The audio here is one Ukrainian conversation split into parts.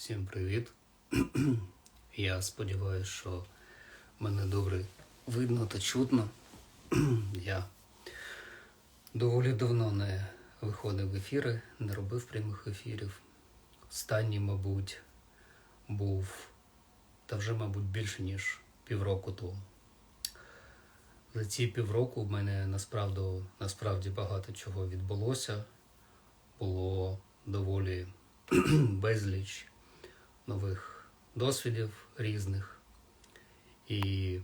Всім привіт. Я сподіваюся, що мене добре видно та чутно. Я доволі давно не виходив в ефіри, не робив прямих ефірів. Останній, мабуть, був та вже, мабуть, більше, ніж півроку тому. За ці півроку в мене насправді, насправді багато чого відбулося. Було доволі безліч нових досвідів різних. І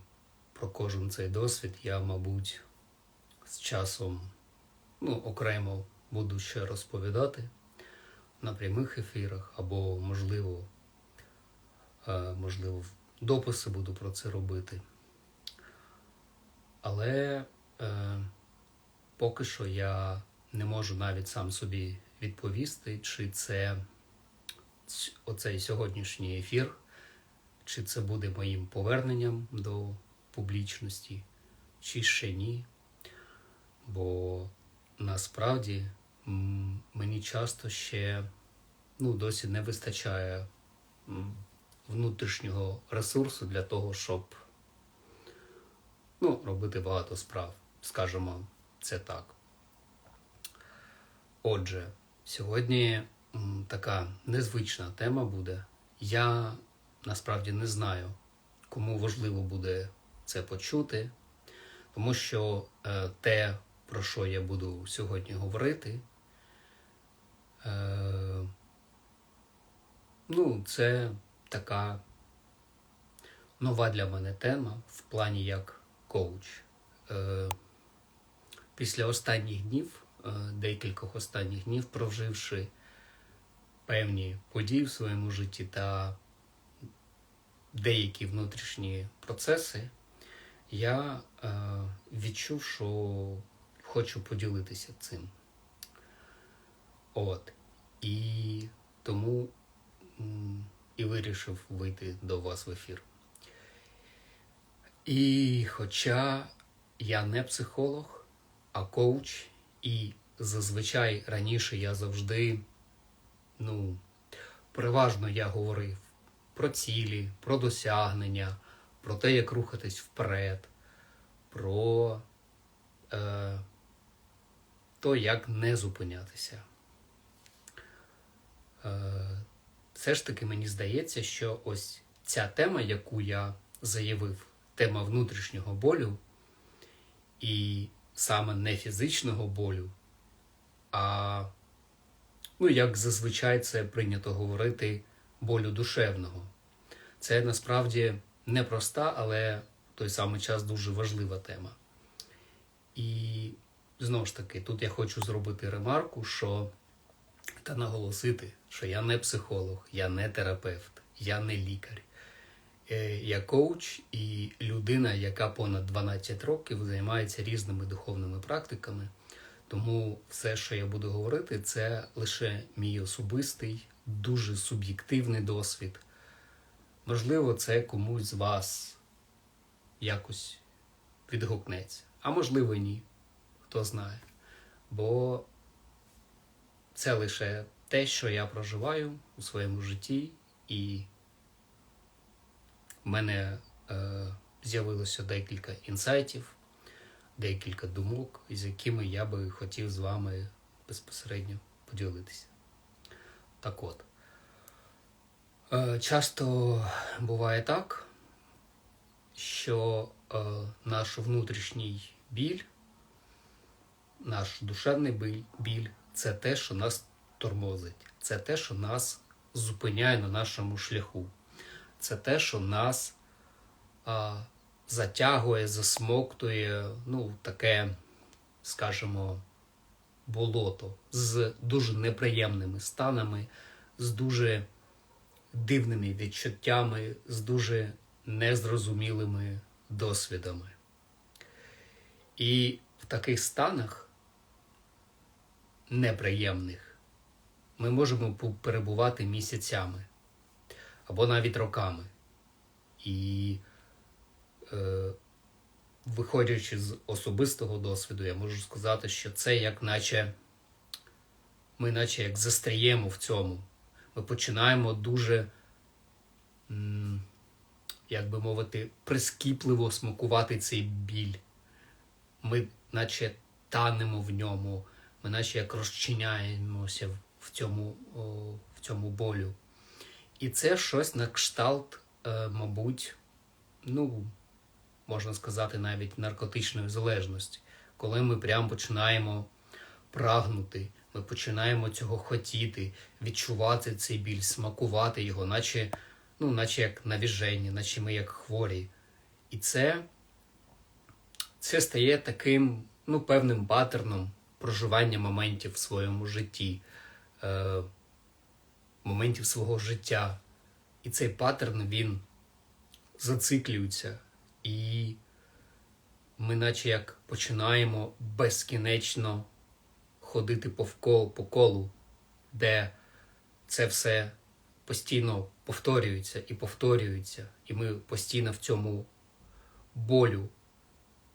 про кожен цей досвід я, мабуть, з часом ну, окремо буду ще розповідати на прямих ефірах, або, можливо, е, можливо, дописи буду про це робити. Але е, поки що я не можу навіть сам собі відповісти, чи це оцей сьогоднішній ефір, чи це буде моїм поверненням до публічності, чи ще ні. Бо насправді мені часто ще ну, досі не вистачає внутрішнього ресурсу для того, щоб ну, робити багато справ, скажімо, це так. Отже, сьогодні така незвична тема буде. Я насправді не знаю, кому важливо буде це почути, тому що е, те, про що я буду сьогодні говорити, е, ну, це така нова для мене тема в плані як коуч. Е, після останніх днів, декількох останніх днів, проживши певні події в своєму житті та деякі внутрішні процеси, я е, відчув, що хочу поділитися цим. От. І тому і вирішив вийти до вас в ефір. І хоча я не психолог, а коуч, і зазвичай раніше я завжди, ну, переважно я говорив про цілі, про досягнення, про те, як рухатись вперед, про е, то, як не зупинятися. Е, все ж таки мені здається, що ось ця тема, яку я заявив, тема внутрішнього болю, і саме не фізичного болю, а, ну, як зазвичай це прийнято говорити, болю душевного. Це насправді непроста, але в той самий час дуже важлива тема. І знову ж таки, тут я хочу зробити ремарку, що та наголосити, що я не психолог, я не терапевт, я не лікар. Е, Я коуч і людина, яка понад 12 років займається різними духовними практиками. Тому все, що я буду говорити, це лише мій особистий, дуже суб'єктивний досвід. Можливо, це комусь з вас якось відгукнеться, а можливо, ні. Хто знає. Бо це лише те, що я проживаю у своєму житті, і в мене е, з'явилося декілька інсайтів, декілька думок, з якими я би хотів з вами безпосередньо поділитися. Так от. Е, часто буває так, що е, наш внутрішній біль, наш душевний біль, це те, що нас тормозить, це те, що нас зупиняє на нашому шляху. Це те, що нас затягує, засмоктує, ну, таке, скажімо, болото з дуже неприємними станами, з дуже дивними відчуттями, з дуже незрозумілими досвідами. І в таких станах неприємних ми можемо перебувати місяцями або навіть роками. І виходячи з особистого досвіду, я можу сказати, що це як наче ми наче як застріємо в цьому. ми починаємо дуже, як би мовити, прискіпливо смакувати цей біль. Ми наче танемо в ньому, ми наче як розчиняємося в цьому, в цьому болю. І це щось на кшталт, е, мабуть, ну, можна сказати, навіть наркотичної залежності, коли ми прямо починаємо прагнути, ми починаємо цього хотіти, відчувати цей біль, смакувати його, наче, ну, наче як навіження, наче ми як хворі. І це, це стає таким ну, певним паттерном проживання моментів в своєму житті, е, моментів свого життя. І цей паттерн він зациклюється. І ми, наче як починаємо безкінечно ходити по, вкол, по колу, де це все постійно повторюється і повторюється, і ми постійно в цьому болю.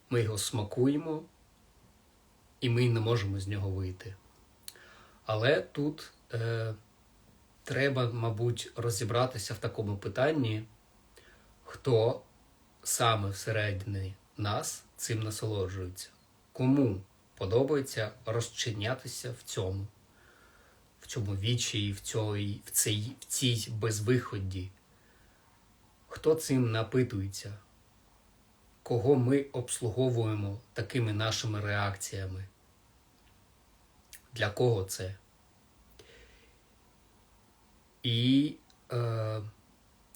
Ми його смакуємо, і ми не можемо з нього вийти. Але тут е, треба, мабуть, розібратися в такому питанні, хто саме всередині нас цим насолоджується. Кому подобається розчинятися в цьому, в цьому вічі, в, цій, в, цій, в цій безвиході? Хто цим напитується? Кого ми обслуговуємо такими нашими реакціями? Для кого це? І е,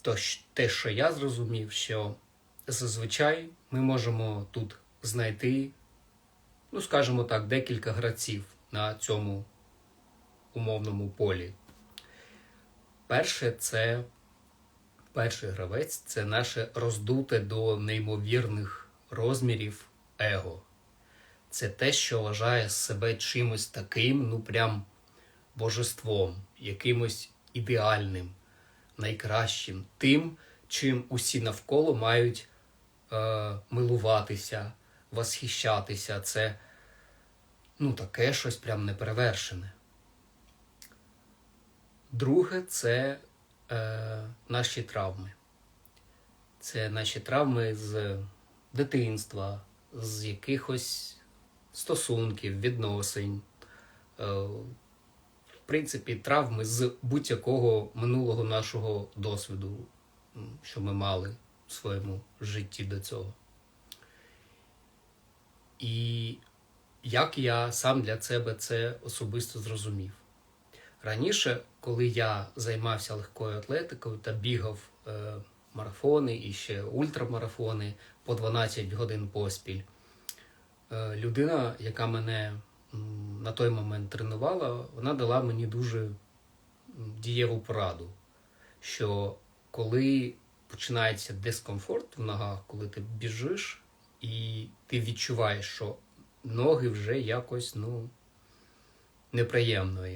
то, те, що я зрозумів, що зазвичай ми можемо тут знайти, ну, скажімо так, декілька гравців на цьому умовному полі. Перше, це перший гравець це наше роздуте до неймовірних розмірів его. Це те, що вважає себе чимось таким, ну прям божеством, якимось ідеальним, найкращим, тим, чим усі навколо мають е, милуватися, восхищатися. Це ну, таке щось прям неперевершене. Друге, це е, наші травми. Це наші травми з дитинства, з якихось стосунків, відносин. Е, в принципі, травми з будь-якого минулого нашого досвіду, що ми мали своєму житті до цього. І як я сам для себе це особисто зрозумів. Раніше, коли я займався легкою атлетикою та бігав е, марафони і ще ультрамарафони по 12 годин поспіль, е, людина, яка мене на той момент тренувала, вона дала мені дуже дієву пораду, що коли починається дискомфорт в ногах, коли ти біжиш, і ти відчуваєш, що ноги вже якось ну, неприємно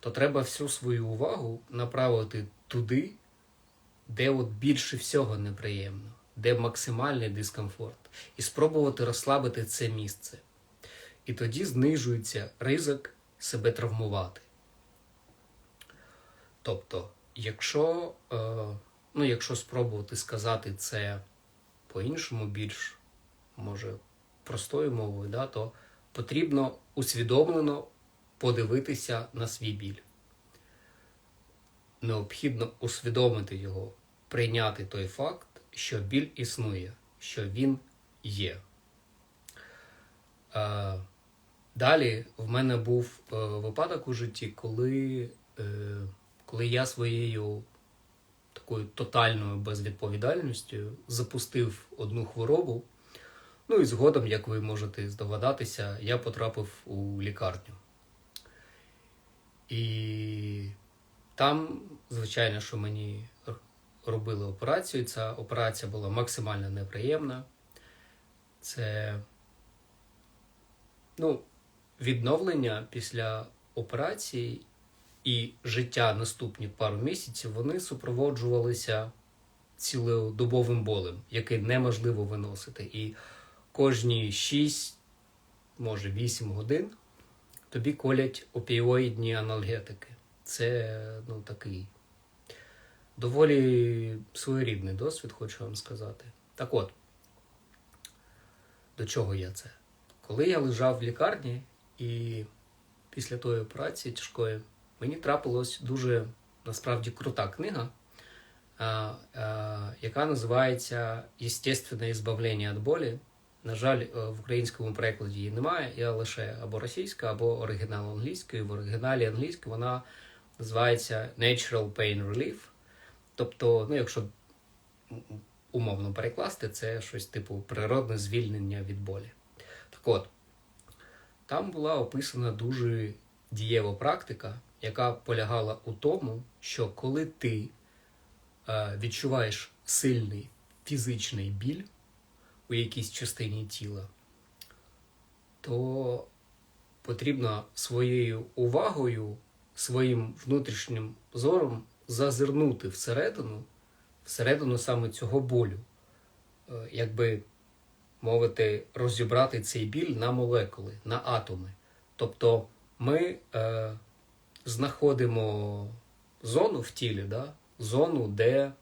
то треба всю свою увагу направити туди, де от більше всього неприємно, де максимальний дискомфорт, і спробувати розслабити це місце. І тоді знижується ризик себе травмувати. Тобто, якщо, е, ну, якщо спробувати сказати це по-іншому, більш може простою мовою, да, то потрібно усвідомлено подивитися на свій біль. Необхідно усвідомити його, прийняти той факт, що біль існує, що він є. Е, Далі в мене був е, випадок у житті, коли, е, коли я своєю такою тотальною безвідповідальністю запустив одну хворобу. Ну і згодом, як ви можете здогадатися, я потрапив у лікарню. І там, звичайно, що мені робили операцію. Ця операція була максимально неприємна. Це ну, відновлення після операції і життя наступні пару місяців вони супроводжувалися цілодобовим болем, який неможливо виносити. І кожні 6, може 8 годин тобі колять опіоїдні анальгетики. це ну, такий доволі своєрідний досвід, хочу вам сказати. Так от, до чого я це? Коли я лежав в лікарні і після тої операції тяжкої, мені трапилась дуже насправді крута книга, яка називається Єстественне ізбавлення від болі. На жаль, е, в українському перекладі її немає, є лише або російська, або оригінал англійською. В оригіналі англійською вона називається Natural Pain Relief. Тобто, ну, якщо умовно перекласти, це щось типу природне звільнення від болі. Так от, там була описана дуже дієва практика, яка полягала у тому, що коли ти е, відчуваєш сильний фізичний біль у якійсь частині тіла, то потрібно своєю увагою, своїм внутрішнім зором зазирнути всередину, всередину саме цього болю, е, якби мовити, розібрати цей біль на молекули, на атоми. Тобто ми е, знаходимо зону в тілі, да? зону, де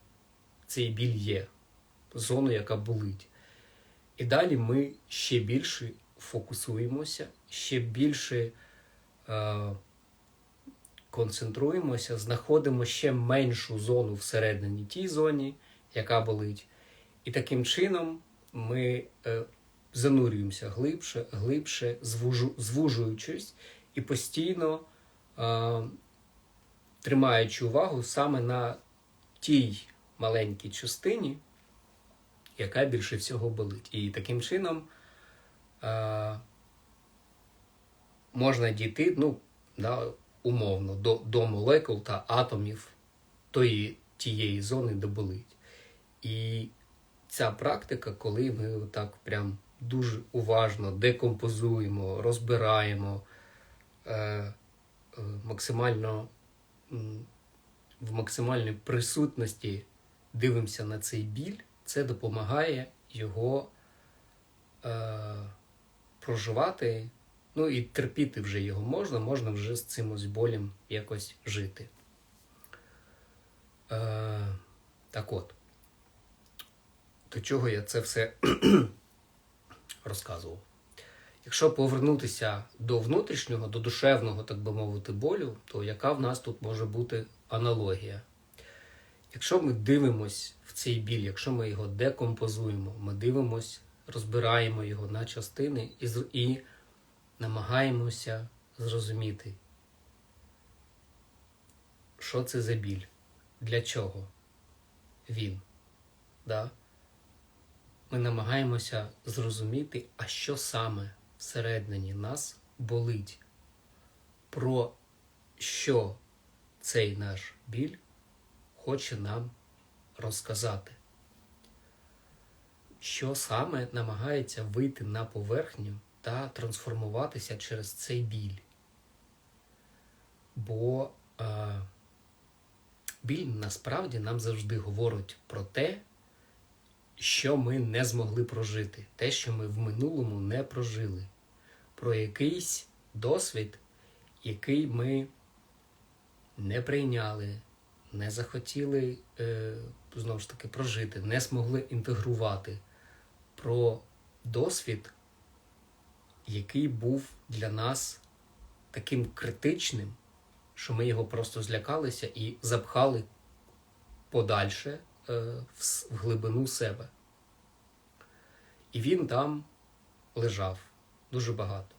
цей біль є, зону, яка болить. І далі ми ще більше фокусуємося, ще більше е, концентруємося, знаходимо ще меншу зону всередині тій зоні, яка болить. І таким чином ми е, занурюємося глибше, глибше, звужу, звужуючись і постійно тримаючи увагу саме на тій маленькій частині, яка більше всього болить. І таким чином е, можна дійти, ну, да, умовно, до, до молекул та атомів тої, тієї зони, де болить. І ця практика, коли ми так прям дуже уважно декомпозуємо, розбираємо е, е, максимально в максимальній присутності дивимося на цей біль, це допомагає його е, проживати. Ну і терпіти вже його можна, можна вже з цим ось болем якось жити. Е, Так от, до чого я це все розказував. Якщо повернутися до внутрішнього, до душевного, так би мовити, болю, то яка в нас тут може бути аналогія? Якщо ми дивимось в цей біль, якщо ми його декомпозуємо, ми дивимось, розбираємо його на частини і, і намагаємося зрозуміти, що це за біль, для чого він. Да? Ми намагаємося зрозуміти, а що саме всередині нас болить, про що цей наш біль хоче нам розказати. Що саме намагається вийти на поверхню та трансформуватися через цей біль. Бо е, біль насправді нам завжди говорить про те, що ми не змогли прожити, те, що ми в минулому не прожили, про якийсь досвід, який ми не прийняли, не захотіли е, знову ж таки прожити, не змогли інтегрувати, про досвід який був для нас таким критичним, що ми його просто злякалися і запхали подальше в глибину себе. І він там лежав дуже багато.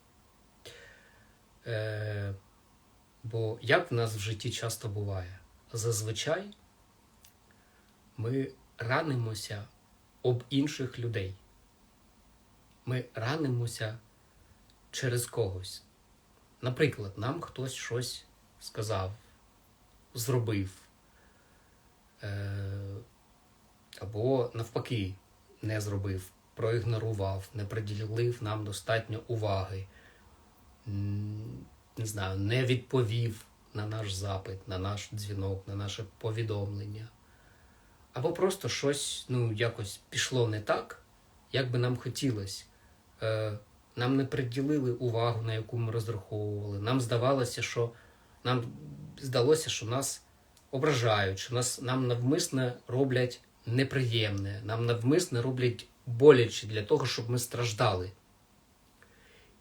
Е, Бо як в нас в житті часто буває, зазвичай ми ранимося об інших людей. Ми ранимося через когось. Наприклад, нам хтось щось сказав, зробив, е, або навпаки не зробив, проігнорував, не приділив нам достатньо уваги, не знаю, не відповів на наш запит, на наш дзвінок, на наше повідомлення. Або просто щось ну, якось пішло не так, як би нам хотілося. Е, нам не приділили увагу, на яку ми розраховували. Нам здавалося, що нам здалося, що нас ображають, що нас, нам навмисно роблять неприємне, нам навмисно роблять боляче для того, щоб ми страждали.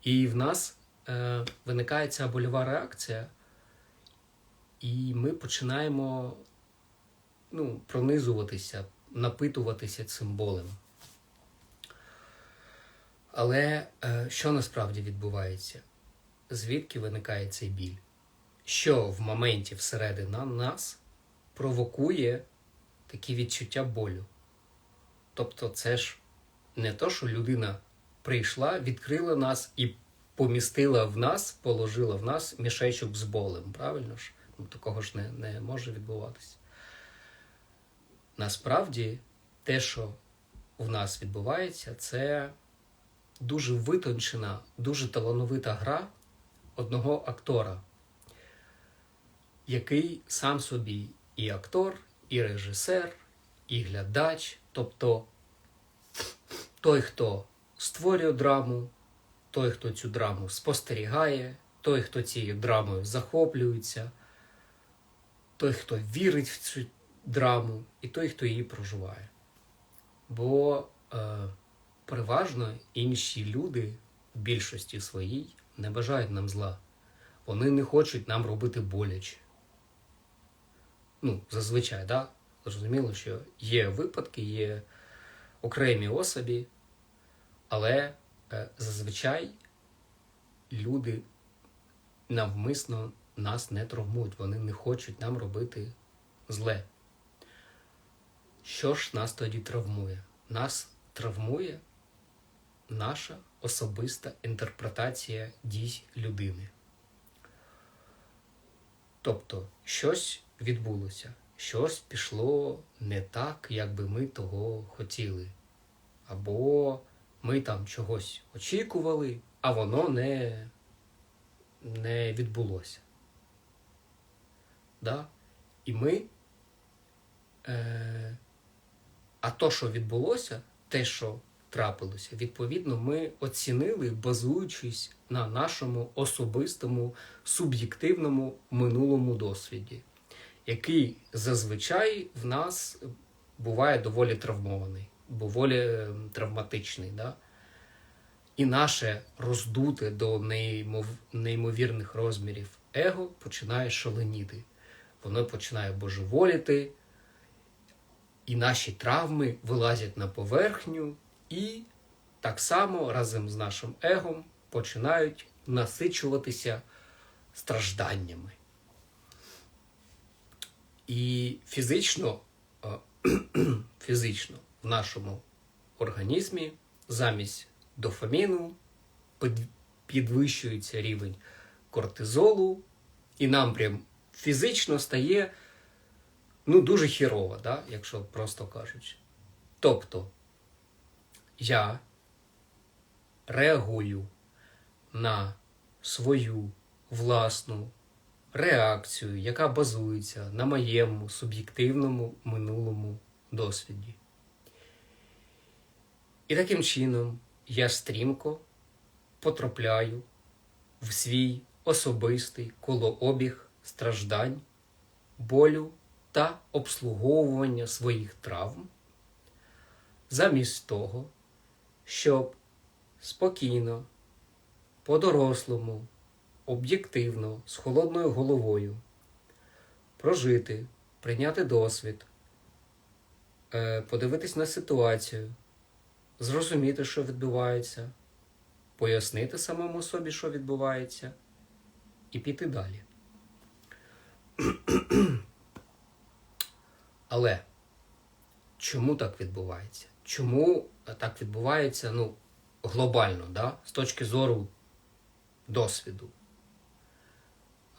І в нас е, виникає ця больова реакція, і ми починаємо ну, пронизуватися, напитуватися цим болем. Але е, що насправді відбувається? Звідки виникає цей біль? Що в моменті всередині нас провокує такі відчуття болю? Тобто, це ж не то, що людина прийшла, відкрила нас і помістила в нас, положила в нас мішечок з болем. Правильно ж? Ну, Такого ж не, не може відбуватися. Насправді, те, що в нас відбувається, це дуже витончена, дуже талановита гра одного актора, який сам собі і актор, і режисер, і глядач, тобто той, хто створює драму, той, хто цю драму спостерігає, той, хто цією драмою захоплюється, той, хто вірить в цю драму, і той, хто її проживає. Бо е, переважно інші люди в більшості своїй не бажають нам зла. Вони не хочуть нам робити боляче. Ну, зазвичай, да? Зрозуміло, що є випадки, є окремі особі, але е, зазвичай люди навмисно нас не травмують, вони не хочуть нам робити зле. Що ж нас тоді травмує? Нас травмує наша особиста інтерпретація дій людини. Тобто, щось відбулося, щось пішло не так, як би ми того хотіли. Або ми там чогось очікували, а воно не не відбулося. Да? І ми. Е, А то, що відбулося, те, що трапилося, відповідно, ми оцінили, базуючись на нашому особистому суб'єктивному минулому досвіді, який зазвичай в нас буває доволі травмований, доволі травматичний. Да? І наше роздуте до неймов... неймовірних розмірів его починає шаленіти. Воно починає божеволіти, і наші травми вилазять на поверхню, і так само разом з нашим егом починають насичуватися стражданнями. І фізично, фізично в нашому організмі замість дофаміну підвищується рівень кортизолу, і нам прям фізично стає ну, дуже хірово, да? якщо просто кажучи. Тобто я реагую на свою власну реакцію, яка базується на моєму суб'єктивному минулому досвіді. І таким чином я стрімко потрапляю в свій особистий колообіг страждань, болю та обслуговування своїх травм, замість того, щоб спокійно, по-дорослому, об'єктивно, з холодною головою прожити, прийняти досвід, е, подивитись на ситуацію, зрозуміти, що відбувається, пояснити самому собі, що відбувається, і піти далі. Але чому так відбувається? Чому так відбувається ну, глобально, да? з точки зору досвіду?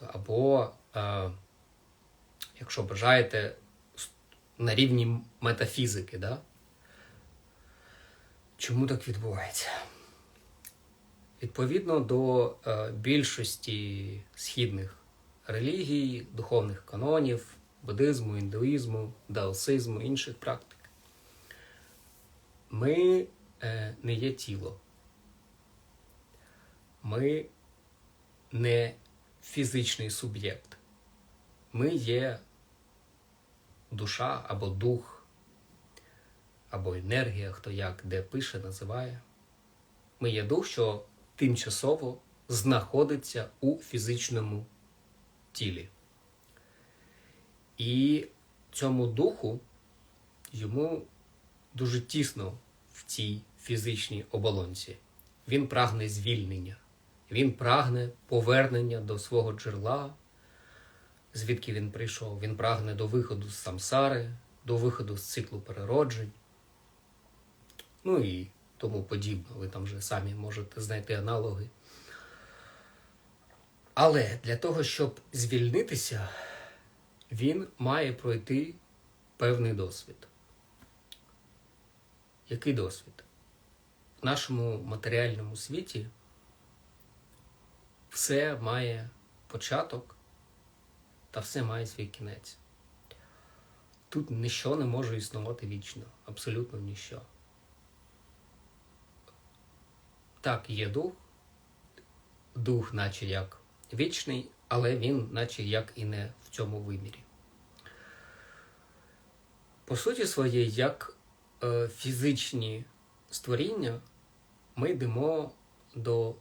Або, е, якщо бажаєте, на рівні метафізики, да? чому так відбувається? Відповідно до е, більшості східних релігій, духовних канонів, буддизму, індуїзму, даосизму, інших практик. Ми е, не є тіло. Ми не фізичний суб'єкт. ми є душа або дух, або енергія, хто як де пише, називає. Ми є дух, що тимчасово знаходиться у фізичному тілі. І цьому духу йому дуже тісно в цій фізичній оболонці. Він прагне звільнення, він прагне повернення до свого джерела, звідки він прийшов. Він прагне до виходу з самсари, до виходу з циклу перероджень. Ну і тому подібне. Ви там вже самі можете знайти аналоги. Але для того, щоб звільнитися, він має пройти певний досвід. Який досвід? В нашому матеріальному світі все має початок та все має свій кінець. Тут ніщо не може існувати вічно, абсолютно ніщо. Так, є дух, дух, наче як вічний, але він, наче як і не в цьому вимірі. По суті своєї, як е, фізичні створіння, ми йдемо до,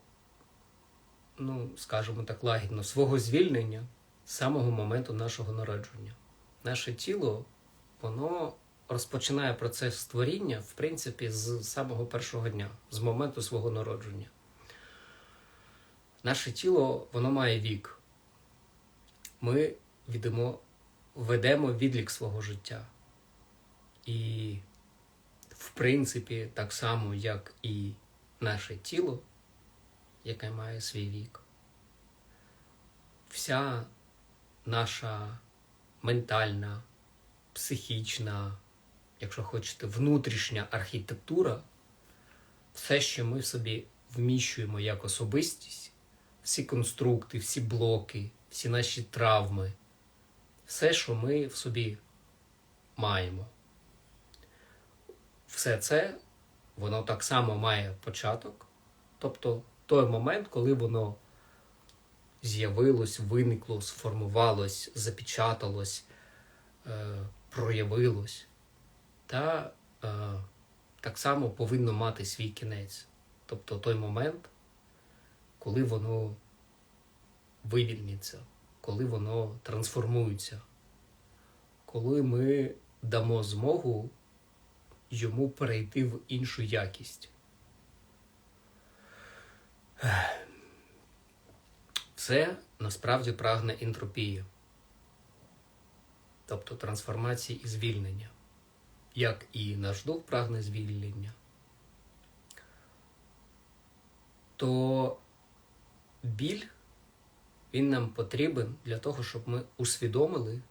ну, скажімо так, лагідно, свого звільнення з самого моменту нашого народження. Наше тіло, воно розпочинає процес створіння, в принципі, з самого першого дня, з моменту свого народження. Наше тіло, воно має вік. Ми відемо, ведемо відлік свого життя. І, в принципі, так само, як і наше тіло, яке має свій вік, вся наша ментальна, психічна, якщо хочете, внутрішня архітектура, все, що ми в собі вміщуємо як особистість, всі конструкти, всі блоки, всі наші травми, все, що ми в собі маємо. Все це, воно так само має початок, тобто той момент, коли воно з'явилось, виникло, сформувалось, запечаталось, е, проявилось, та е, так само повинно мати свій кінець. Тобто той момент, коли воно вивільниться, коли воно трансформується, коли ми дамо змогу йому перейти в іншу якість. Це насправді прагне ентропії, тобто трансформації і звільнення, як і наш дух прагне звільнення, то біль він нам потрібен для того, щоб ми усвідомили,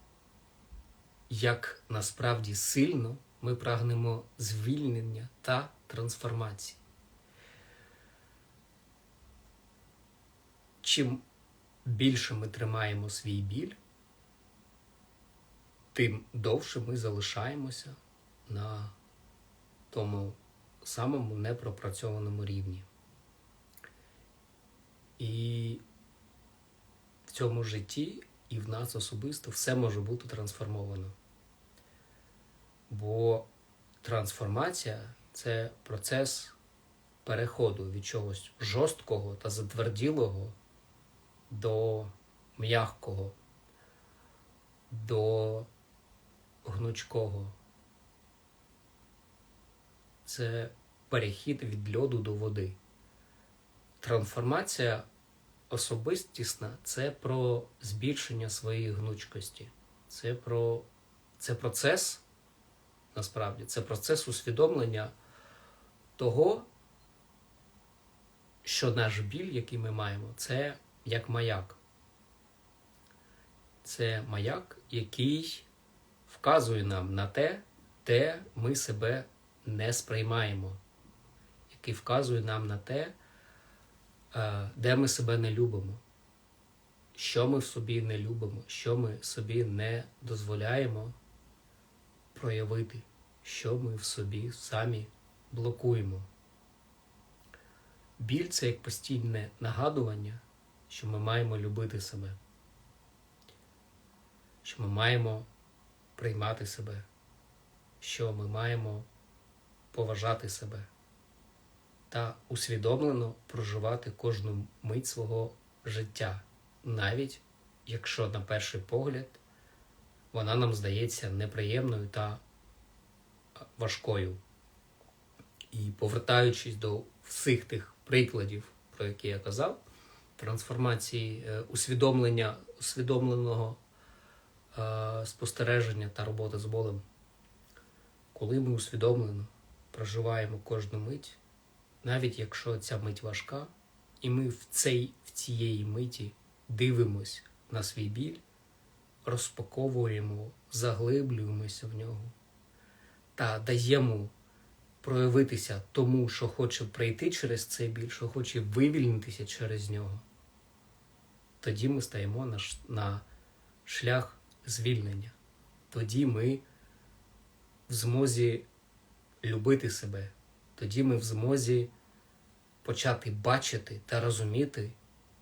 як насправді сильно ми прагнемо звільнення та трансформації. Чим більше ми тримаємо свій біль, тим довше ми залишаємося на тому самому непропрацьованому рівні. І в цьому житті і в нас особисто все може бути трансформовано. Бо трансформація це процес переходу від чогось жорсткого та затверділого до м'якого, до гнучкого. Це перехід від льоду до води. Трансформація особистісна це про збільшення своєї гнучкості. Це про це процес, насправді, це процес усвідомлення того, що наш біль, який ми маємо, це як маяк. Це маяк, який вказує нам на те, де ми себе не сприймаємо, який вказує нам на те, е, де ми себе не любимо, що ми в собі не любимо, що ми собі не дозволяємо проявити, що ми в собі самі блокуємо. Біль це як постійне нагадування що ми маємо любити себе. що ми маємо приймати себе, що ми маємо поважати себе та усвідомлено проживати кожну мить свого життя, навіть якщо на перший погляд вона нам здається неприємною та важкою. І повертаючись до всіх тих прикладів, про які я казав, трансформації е, усвідомлення, усвідомленого е, спостереження та роботи з болем, коли ми усвідомлено проживаємо кожну мить, навіть якщо ця мить важка, і ми в, цей, в цієї миті дивимось на свій біль, розпаковуємо, заглиблюємося в нього та даємо проявитися тому, що хоче пройти через цей біль, що хоче вивільнитися через нього, тоді ми стаємо на, шлях звільнення. Тоді ми в змозі любити себе, тоді ми в змозі почати бачити та розуміти,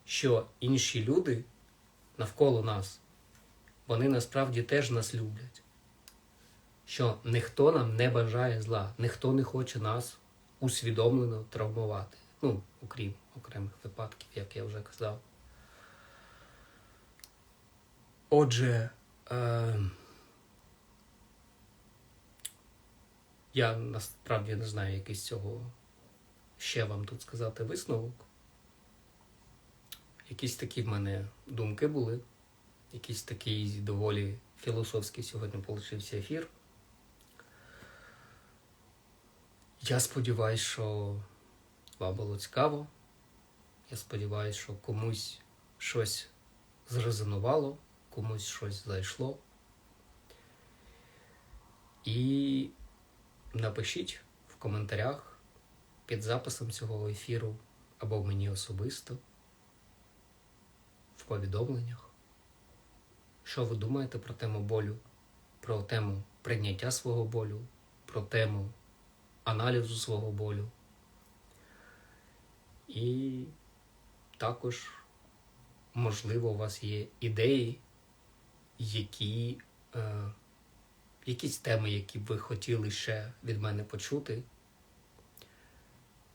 що інші люди навколо нас, вони насправді теж нас люблять що ніхто нам не бажає зла, ніхто не хоче нас усвідомлено травмувати. Ну, окрім окремих випадків, як я вже казав. Отже, е, я насправді не знаю, який з цього ще вам тут сказати висновок. Якісь такі в мене думки були, якийсь такий доволі філософський сьогодні получився ефір. Я сподіваюся, що вам було цікаво. Я сподіваюся, що комусь щось зрезонувало, комусь щось зайшло. І напишіть в коментарях під записом цього ефіру або мені особисто в повідомленнях, що ви думаєте про тему болю, про тему прийняття свого болю, про тему аналізу свого болю. І також, можливо, у вас є ідеї, які, е, якісь теми, які б ви хотіли ще від мене почути.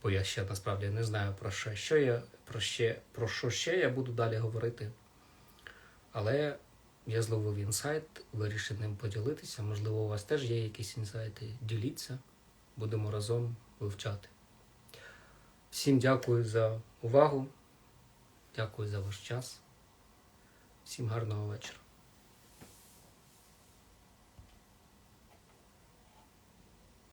Бо я ще насправді не знаю про що, що я, про, ще, про що ще я буду далі говорити. Але я зловив інсайт, вирішив ним поділитися. Можливо, у вас теж є якісь інсайти. Діліться будемо разом вивчати. Всім дякую за увагу, дякую за ваш час. Всім гарного вечора.